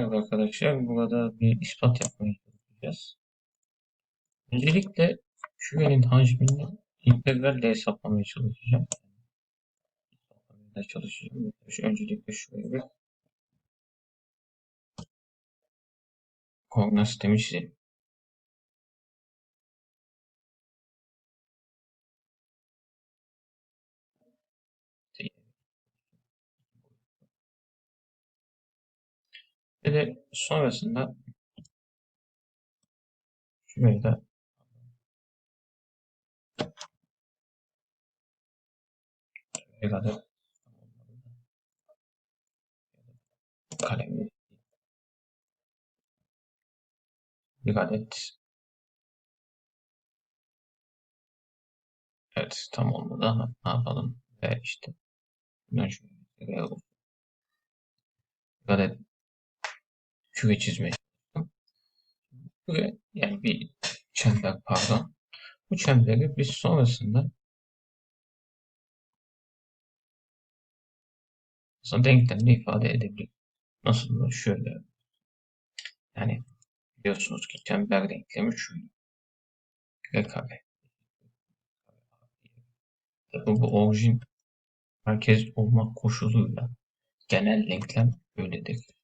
Evet arkadaşlar burada bir ispat yapmaya çalışacağız. Öncelikle kümenin hacmini integralle hesaplamaya çalışacağım. Hesaplamaya çalışacağım. Öncelikle şuraya bir koordinat sistemi çizelim. Ve de sonrasında şurayı da bir adet kalemi bir adet. Evet tam olmadı. Ne yapalım? Ve işte bundan şöyle bir adet küre çizmeye çalıştım. Küre yani bir çember pardon. Bu çemberi biz sonrasında aslında denklemle ifade edebiliriz. Nasıl mı? Şöyle. Yani biliyorsunuz ki çember denklemi şöyle. Küre kare. Tabi bu orijin merkez olmak koşuluyla genel denklem böyledir.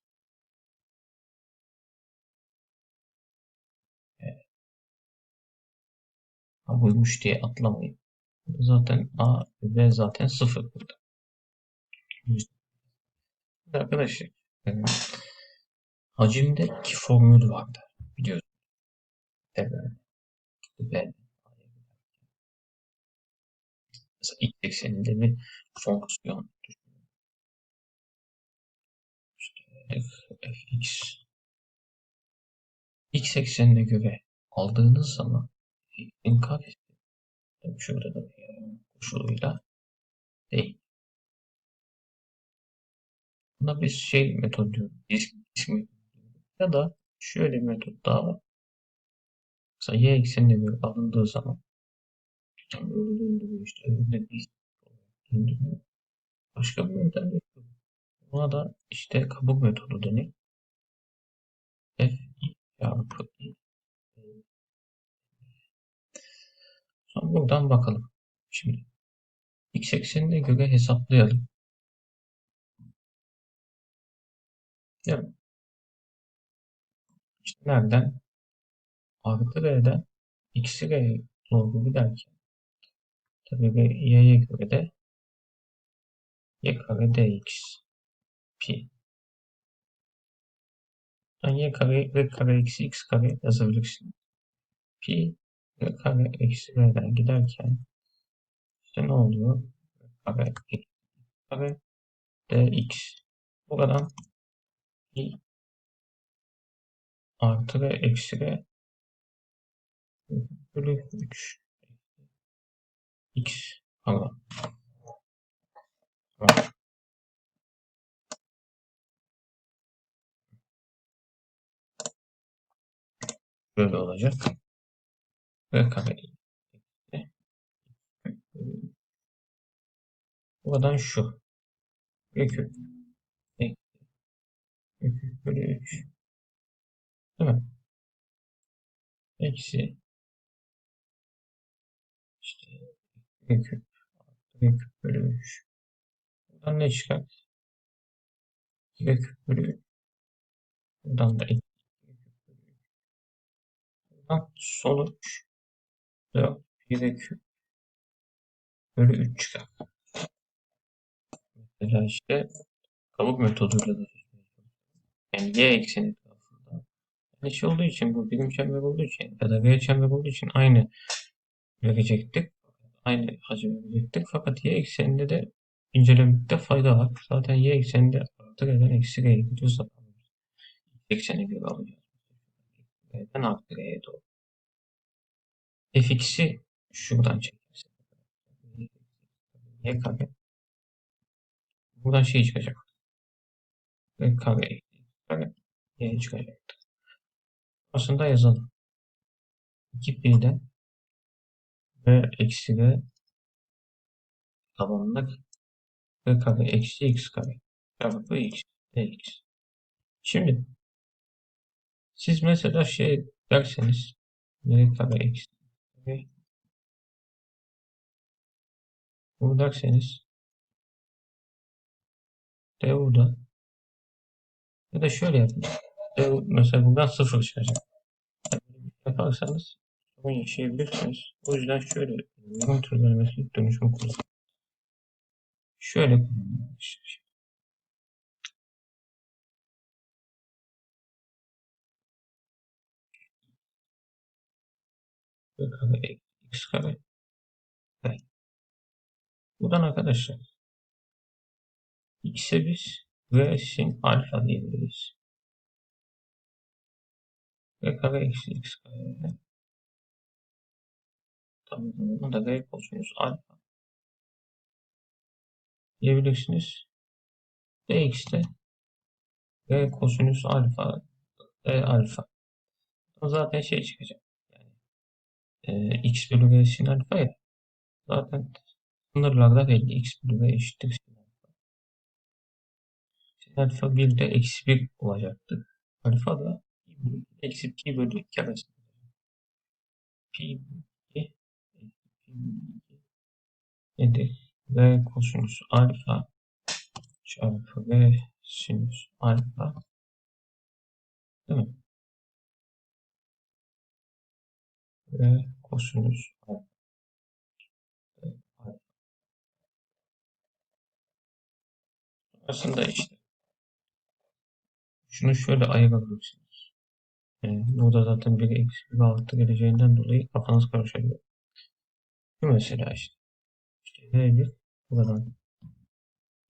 A buymuş diye atlamayın. Zaten A ve zaten sıfır burada. Arkadaşlar hacimde iki formül vardı biliyorsunuz. Evet. B. Mesela x ekseninde bir fonksiyon. İşte fx x eksenine göre aldığınız zaman x'in karesi şurada da bir koşuluyla değil. Buna biz şey metot diyoruz. Disk, disk Ya da şöyle bir metot daha var. Mesela y eksenine göre alındığı zaman böyle işte önünde disk. Başka bir yöntem yok. Buna da işte kabuk metodu denir. F çarpı. Buradan bakalım. Şimdi x eksenine göre hesaplayalım. Değil mi? Nereden? Artı R'den x'i R'ye doğru giderken tabii y'ye göre de y kare dx pi. Yani y kare r kare eksi x kare yazabilirsin. Pi kare eksi r'den giderken işte ne oluyor? kare kare dx. Buradan pi artı r eksi r bölü 3 x falan. Tamam. Böyle olacak. Ve kare Buradan şu. Ekü. Ekü. Ekü bölü 3. Değil mi? Eksi. İşte ekü. Ekü bölü 3. Buradan ne çıkar? Ekü bölü 3. Buradan da ekü. Buradan sonuç 4 1 küp bölü 3 çıkar. Mesela işte kabuk metoduyla da yani y ekseni etrafında yani şey olduğu için bu birim çember olduğu için ya da v çember olduğu için aynı verecektik. Aynı hacim verecektik. Fakat y ekseninde de incelemekte fayda var. Zaten y ekseninde artı r'den eksi r'ye gidiyorsa ekseni göre alacağız. R'den artı r'ye doğru. Fx'i şuradan çekersek y kare buradan şey çıkacak. R kare kare y çıkacaktır. Aslında yazalım. 2pi'den v eksi v tabanında v kare eksi x kare çarpı x dx. Şimdi Siz mesela şey derseniz n kare eksi kare bu derseniz D'da ya da şöyle yapın. D mesela buradan sıfır çıkacak. Yaparsanız sorun yaşayabilirsiniz. O yüzden şöyle türlemesi dönüşüm kullanın. Şöyle x kare b. Buradan arkadaşlar x'e biz v sin alfa diyebiliriz. v kare eksi x kare tabii bunu da v kosinüs alfa diyebilirsiniz. dx'te v kosinüs alfa v alfa. Zaten şey çıkacak. E, x bölü sin alfa ya. Zaten sınırlarda belli. x bölü eşittir sin alfa. Sin alfa 1 de eksi 1 olacaktı. Alfa da eksi pi bölü 2 arasında. Pi bölü 2 pi bölü 2 nedir? V kosinüs alfa çarpı V sinüs alfa değil mi? V kosinüs. Aslında işte şunu şöyle ayırabilirsiniz. Yani burada zaten bir eksi bir altı geleceğinden dolayı kafanız karışabilir. Şu mesela işte. İşte V1 buradan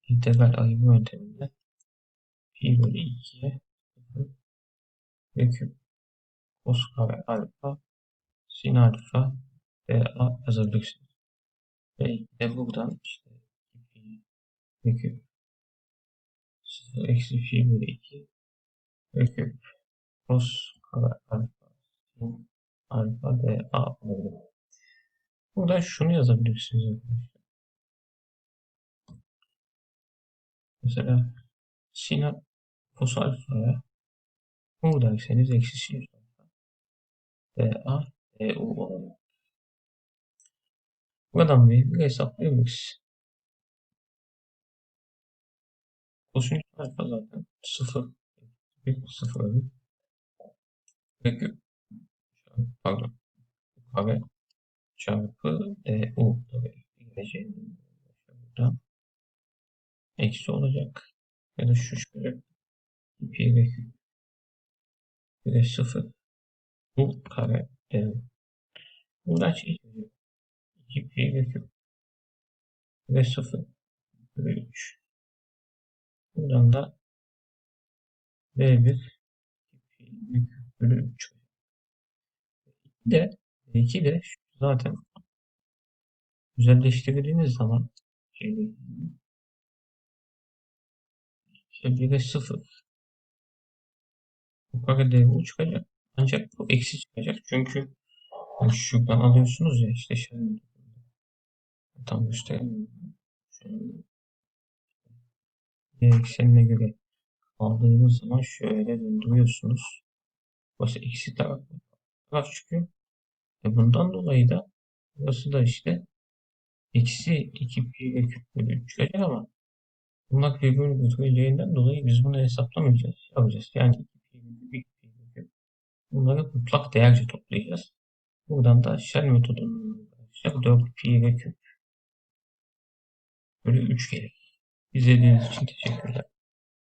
integral ayırma yönteminde pi bölü 2'ye ve küp cos kare alfa sin alfa ve a yazabilirsiniz. Ve de buradan işte pi ve küp 0 eksi pi bölü 2 ve cos kare alfa sin alfa ve a olabilir. Buradan şunu yazabilirsiniz arkadaşlar. Mesela sin cos alfaya derseniz eksi sinüs alfa dA du olabilir. Buradan bir, bir hesaplayabiliriz. Kosinüs alfa zaten? 0 bir 0 bir ve küp pardon. Kare çarpı du tabii geleceğini buradan eksi olacak. Ya da şu şöyle. Pi ve 0 bu kare şey çıkacak 2 pi küp ve 0 bölü 3 buradan da v1 pi ve küp bölü 3 bir de 2 de zaten özelleştirdiğiniz zaman şeyde işte 1'e 0 bu kare du çıkacak. Ancak bu eksi çıkacak. Çünkü yani şuradan alıyorsunuz ya işte şey tam işte y eksenine göre aldığınız zaman şöyle döndürüyorsunuz. Burası eksi taraf. Çıkıyor. E bundan dolayı da burası da işte eksi 2 pi ve küp çıkacak ama bunlar birbirini götüreceğinden dolayı biz bunu hesaplamayacağız. Yapacağız. Yani 2 pi ve küp, 2 pi ve küp. Bunları mutlak değerce toplayacağız. Buradan da Shell metodunun arkadaşlar 4 pi ve küp bölü 3 gelir. İzlediğiniz için teşekkürler.